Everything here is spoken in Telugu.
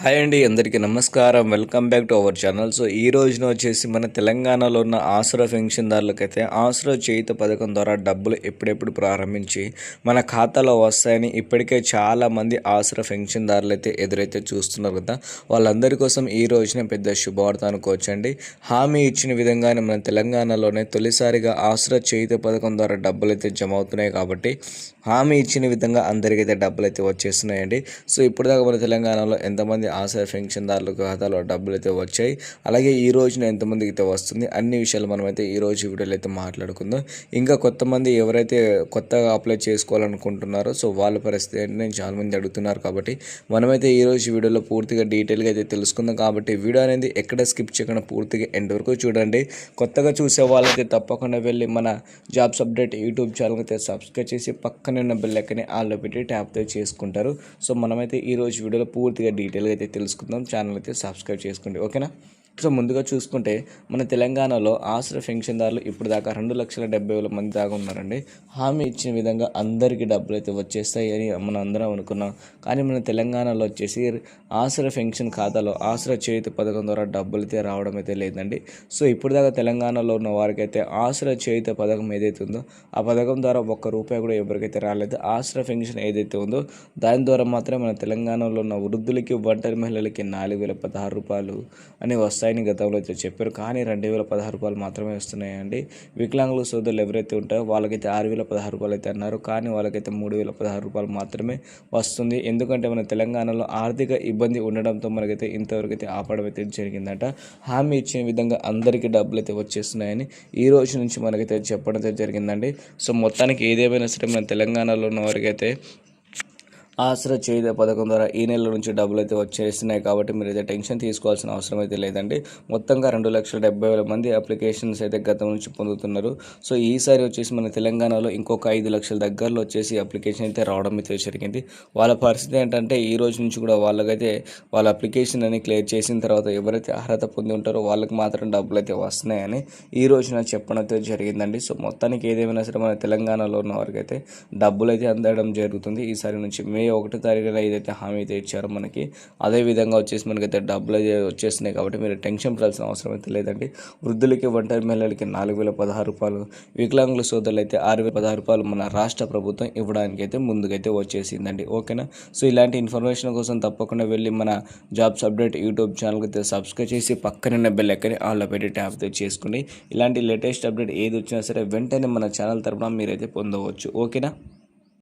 హాయ్ అండి అందరికీ నమస్కారం. Welcome back to our channel. So ఈ రోజున వచ్చేసి మన తెలంగాణలో ఉన్న ఆసుర పెన్షన్దారులకైతే ఆసుర చేయుత పథకం ద్వారా డబ్బులు ఎప్పుడెప్పుడు ప్రారంభించి మన ఖాతాలో వస్తాయని ఇప్పటికే చాలామంది ఆసుర పెన్షన్దారులు అయితే ఎదురైతే చూస్తున్నారు కదా. వాళ్ళందరి కోసం ఈ రోజున పెద్ద శుభవార్త అనుకోవచ్చండి హామీ ఇచ్చిన విధంగానే మన తెలంగాణలోనే తొలిసారిగా ఆసుర చేయుత పథకం ద్వారా డబ్బులు అయితే జమ అవుతున్నాయి కాబట్టి హామీ ఇచ్చిన విధంగా అందరికైతే డబ్బులు అయితే వచ్చేస్తున్నాయండి. సో ఇప్పటిదాకా మన తెలంగాణలో ఎంతమంది ఆశయ పెన్షన్దారుల ఖాతాలో డబ్బులు అయితే వచ్చాయి. అలాగే ఈ రోజున ఎంతమందికి అయితే వస్తుంది? అన్ని విషయాలు మనమైతే ఈ రోజు వీడియోలో అయితే మాట్లాడుకుందాం. ఇంకా కొంతమంది ఎవరైతే కొత్తగా అప్లై చేసుకోవాలనుకుంటున్నారో సో వాళ్ళ పరిస్థితి ఏంటి నేను చాలామంది అడుగుతున్నారు కాబట్టి మనమైతే ఈ రోజు వీడియోలో పూర్తిగా డీటెయిల్గా అయితే తెలుసుకుందాం కాబట్టి వీడియో అనేది ఎక్కడ స్కిప్ చేయకుండా పూర్తిగా ఎండ్ వరకు చూడండి. కొత్తగా చూసే వాళ్ళైతే తప్పకుండా వెళ్ళి మన జాబ్స్ అప్డేట్ యూట్యూబ్ ఛానల్ అయితే సబ్స్క్రైబ్ చేసి పక్కనే ఉన్న బెల్ ఎక్కని ఆల్లో పెట్టి ట్యాప్తో చేసుకుంటారు. సో మనమైతే ఈ రోజు వీడియోలో పూర్తిగా డీటెయిల్గా అయితే తెలుసుకుందాం. ఛానల్ అయితే సబ్స్క్రైబ్ చేసుకోండి. ఓకేనా సో ముందుగా చూసుకుంటే మన తెలంగాణలో ఆశ్ర పెన్షన్దారులు ఇప్పుడు దాకా రెండు లక్షల డెబ్బై వేల మంది దాకా ఉన్నారండి. హామీ ఇచ్చిన విధంగా అందరికీ డబ్బులు అయితే వచ్చేస్తాయి అని మనం అందరం అనుకున్నాం. కానీ మన తెలంగాణలో వచ్చేసి ఆశ్ర పెన్షన్ ఖాతాలో ఆశ్రయ చేతి పథకం ద్వారా డబ్బులు అయితే రావడం అయితే లేదండి. సో ఇప్పుడు దాకా తెలంగాణలో ఉన్న వారికైతే ఆశ్రయ చేతి పథకం ఏదైతే ఉందో ఆ పథకం ద్వారా ఒక్క రూపాయి కూడా ఎవరికైతే రాలేదు ఆశ్ర పెన్షన్ ఏదైతే ఉందో దాని ద్వారా మాత్రమే మన తెలంగాణలో ఉన్న వృద్ధులకి ఒంటరి మహిళలకి నాలుగు వేల పదహారు రూపాయలు అని స్థాయిని గతంలో అయితే చెప్పారు. కానీ రెండు వేల పదహారు రూపాయలు మాత్రమే వస్తున్నాయండి. వికలాంగుల సోదరులు ఎవరైతే ఉంటారో వాళ్ళకైతే ఆరు వేల పదహారు రూపాయలు అయితే అన్నారు. కానీ వాళ్ళకైతే మూడు వేల పదహారు రూపాయలు మాత్రమే వస్తుంది. ఎందుకంటే మన తెలంగాణలో ఆర్థిక ఇబ్బంది ఉండడంతో మనకైతే ఇంతవరకు అయితే ఆపడం అయితే జరిగిందట. హామీ ఇచ్చిన విధంగా అందరికీ డబ్బులు అయితే వచ్చేస్తున్నాయని ఈ రోజు నుంచి మనకైతే చెప్పడం అయితే జరిగిందండి. సో మొత్తానికి ఏదేమైనా సరే మన తెలంగాణలో ఉన్న వారికైతే ఆసరా చేయుత పథకం ద్వారా ఈ నెల నుంచి డబ్బులు అయితే వచ్చేస్తున్నాయి కాబట్టి మీరు అయితే టెన్షన్ తీసుకోవాల్సిన అవసరం అయితే లేదండి. మొత్తంగా రెండు లక్షల డెబ్బై వేల మంది అప్లికేషన్స్ అయితే గతం నుంచి పొందుతున్నారు. సో ఈసారి వచ్చేసి మన తెలంగాణలో ఇంకొక ఐదు లక్షల దగ్గరలో వచ్చేసి అప్లికేషన్ అయితే రావడం అయితే జరిగింది. వాళ్ళ పరిస్థితి ఏంటంటే ఈ రోజు నుంచి కూడా వాళ్ళకైతే వాళ్ళ అప్లికేషన్ అని క్లియర్ చేసిన తర్వాత ఎవరైతే అర్హత పొంది ఉంటారో వాళ్ళకి మాత్రం డబ్బులు అయితే వస్తున్నాయని ఈ రోజున చెప్పడం అయితే జరిగిందండి. సో మొత్తానికి ఏదేమైనా సరే మన తెలంగాణలో ఉన్న వారికి అయితే డబ్బులు అయితే అందడం జరుగుతుంది. ఈసారి నుంచి మే ఒకటో తారీఖున ఏదైతే హామీ అయితే ఇచ్చారో మనకి అదే విధంగా వచ్చేసి మనకైతే డబ్బులు అయితే వచ్చేస్తున్నాయి కాబట్టి మీరు టెన్షన్ పడాల్సిన అవసరం అయితే లేదండి. వృద్ధులకి ఒంటరి మహిళలకి నాలుగు వేల పదహారు రూపాయలు వికలాంగుల సోదరులు అయితే ఆరు వేల పదహారు రూపాయలు మన రాష్ట్ర ప్రభుత్వం ఇవ్వడానికి అయితే ముందుకైతే వచ్చేసిందండి. ఓకేనా? సో ఇలాంటి ఇన్ఫర్మేషన్ కోసం తప్పకుండా వెళ్ళి మన జాబ్స్ అప్డేట్ యూట్యూబ్ ఛానల్కి అయితే సబ్స్క్రైబ్ చేసి పక్కన బెల్ ఎక్కని ఆల్లో పెట్టి ట్యాప్ అయితే చేసుకోండి ఇలాంటి లేటెస్ట్ అప్డేట్ ఏది వచ్చినా సరే వెంటనే మన ఛానల్ తరఫున మీరైతే పొందవచ్చు. ఓకేనా?